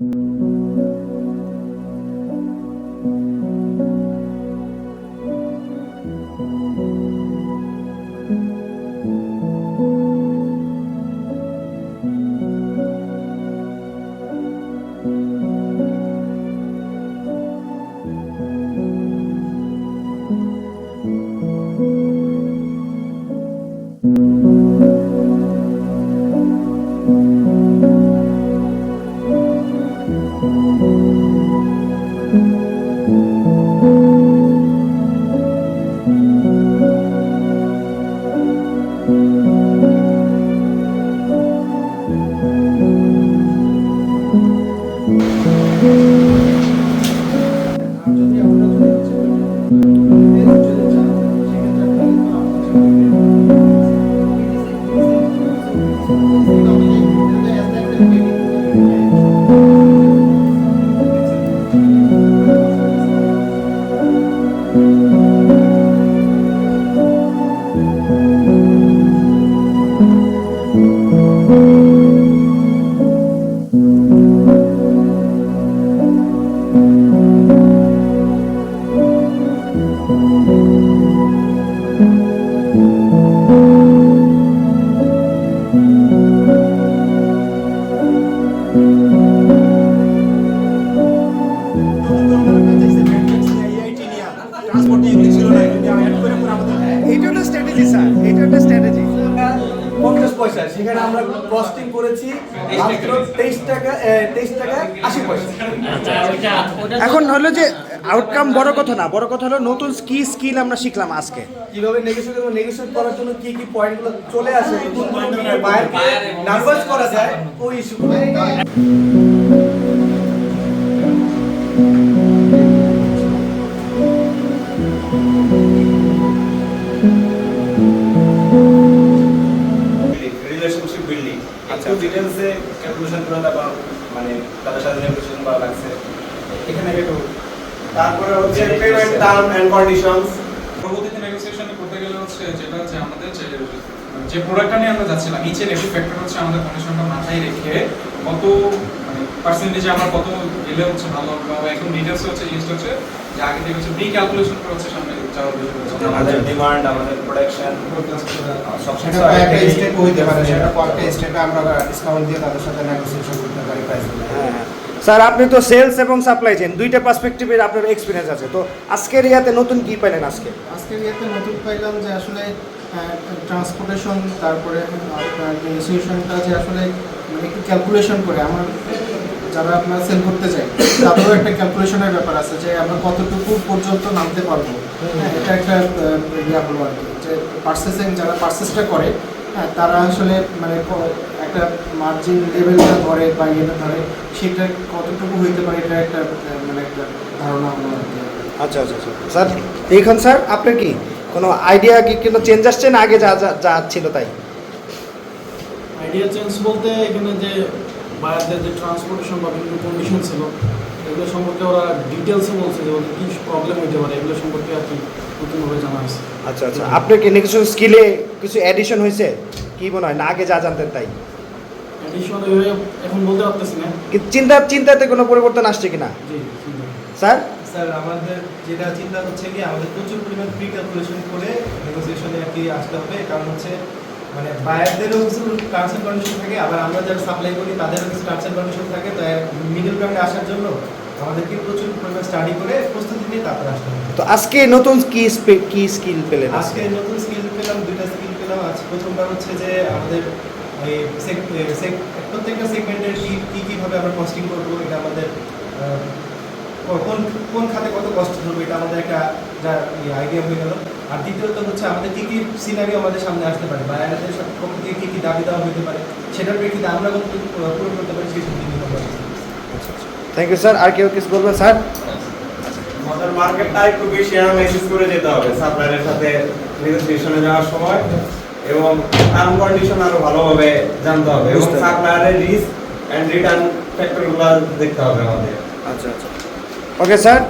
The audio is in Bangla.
thank mm -hmm. you Thank you. পঞ্চাশ সেখানে আমরা কস্টিং করেছি মাত্র তেইশ টাকা তেইশ টাকা আশি পয়সা। এখন হলো যে আউটকাম বড় কথা না বড় কথা হলো নতুন কি স্কিল আমরা শিখলাম আজকে। কীভাবে নেগেশন এবং নেগোশিয়েট করার জন্য কি কি পয়েন্টগুলো চলে আসে কোন পয়েন্টগুলো বাইরকে নার্ভাস করা যায় ওই ইস্যুগুলো একটু ডিটেলসে ক্যালকুলেশন করে দেওয়া মানে তাদের সাথে নেগোসিয়েশন করা লাগছে। এখানে একটু তারপরে হচ্ছে পেমেন্ট টার্ম এন্ড কন্ডিশনস পরবর্তীতে নেগোসিয়েশন করতে গেলে হচ্ছে যেটা হচ্ছে আমাদের যে যে প্রোডাক্টটা নিয়ে আমরা যাচ্ছিলাম ইচ এন্ড ফ্যাক্টর হচ্ছে আমাদের কন্ডিশনটা মাথায় রেখে কত মানে পার্সেন্টেজে আমার কত গেলে হচ্ছে ভালো হবে বা এখন ডিটেলস হচ্ছে জিনিসটা হচ্ছে যে আগে থেকে হচ্ছে প্রি ক্যালকুলেশন করে হচ্ছে সামনে যাওয়ার বিষয় আমাদের ডিমান্ড আমাদের প্রোডাকশন সব সেটা স্টেপ হইতে পারে সেটা কয়েকটা স্টেপে আমরা ডিসকাউন্ট দিয়ে তাদের সাথে নেগোসিয়েশন করতে পারি প্রাইসগুলো স্যার আপনি তো সেলস এবং সাপ্লাই চেন দুইটা পার্সপেক্টিভের আপনার এক্সপিরিয়েন্স আছে। তো আজকের ইয়াতে নতুন কি পাইলেন আজকে? আজকের ইয়েতে নতুন পাইলাম যে আসলে ট্রান্সপোর্টেশন তারপরে আপনার নেগোসিয়েশনটা যে আসলে মানে একটু ক্যালকুলেশন করে। আমার যারা আপনার সেল করতে যায় তাদেরও একটা ক্যালকুলেশনের ব্যাপার আছে যে আমরা কতটুকু পর্যন্ত নামতে পারব। হ্যাঁ এটা একটা ইয়া হলো আর কি যে পার্সেসিং যারা পার্সেসটা করে হ্যাঁ তারা আসলে মানে একটা মার্জিন লেভেলটা ধরে বা ইয়েটা ধরে সেটা কতটুকু হইতে পারে এটা একটা মানে একটা ধারণা হলো আর কি। আচ্ছা আচ্ছা আচ্ছা। স্যার এইখান স্যার আপনার কি কোনো আইডিয়া কি কিন্তু চেঞ্জ আসছে না আগে যা যা- যা ছিল তাই? আইডিয়া চেঞ্জ বলতে এখানে যে বায়ারদের যে ট্রান্সপোর্টেশন বা বিভিন্ন কন্ডিশন ছিল এগুলো সম্পর্কে ওরা ডিটেলসে বলছে যে ওদের কী প্রবলেম হতে পারে এগুলো সম্পর্কে আর কি নতুনভাবে জানা হয়েছে। আচ্ছা আচ্ছা। আপনার কি কিছু স্কিলে কিছু অ্যাডিশন হয়েছে? কি মনে হয়? না আগে যা জানতেন তাই। অ্যাডিশন এখন বলতে পারতেছি না। কি চিন্তা চিন্তাতে কোনো পরিবর্তন আসছে কিনা? জি জি। স্যার? স্যার আমাদের যেটা চিন্তা হচ্ছে কি আমাদের প্রচুর পরিমাণ প্রি ক্যালকুলেশন করে নেগোসিয়েশনে আর কি আসতে হবে। কারণ হচ্ছে মানে বায়ারদেরও কিছু টার্মস অ্যান্ড কন্ডিশন থাকে আবার আমরা যারা সাপ্লাই করি তাদেরও কিছু টার্মস অ্যান্ড কন্ডিশন থাকে। তো মিডল গ্রাউন্ডে আসার জন্য আমাদেরকে প্রচুর পরিমাণ স্টাডি করে প্রস্তুতি নিয়ে তারপরে আসতে হবে। তো আজকে নতুন কি কি স্কিল পেলেন আজকে? নতুন স্কিল পেলাম দুইটা স্কিল পেলাম। আজ প্রথমবার হচ্ছে যে আমাদের এই প্রত্যেকটা সেগমেন্টের কি কি কীভাবে আমরা কস্টিং করব এটা আমাদের কোন কোন খাতে কত কষ্ট ধরবো এটা আমাদের একটা যা আইডিয়া হয়ে গেল। আর দ্বিতীয়ত হচ্ছে আমাদের কী কী সিনারিও আমাদের সামনে আসতে পারে? বা এদের পক্ষ থেকে কী কী দাবি দেওয়া হতে পারে? সেটার প্রেক্ষিতে আমরা কিন্তু পূরণ করতে পারি সেই সব বিভিন্ন থ্যাংক ইউ স্যার আর কেউ কিছু বলবেন স্যার? আমাদের মার্কেটটা একটু বেশি অ্যানালাইসিস করে যেতে হবে সাপ্লায়ারের সাথে নেগোসিয়েশনে যাওয়ার সময়। এবং টার্ম কন্ডিশন আরও ভালোভাবে জানতে হবে। এবং। সাপ্লায়ারের রিস্ক এন্ড রিটার্ন ফ্যাক্টরগুলো দেখতে হবে আমাদের। আচ্ছা আচ্ছা। Okay sir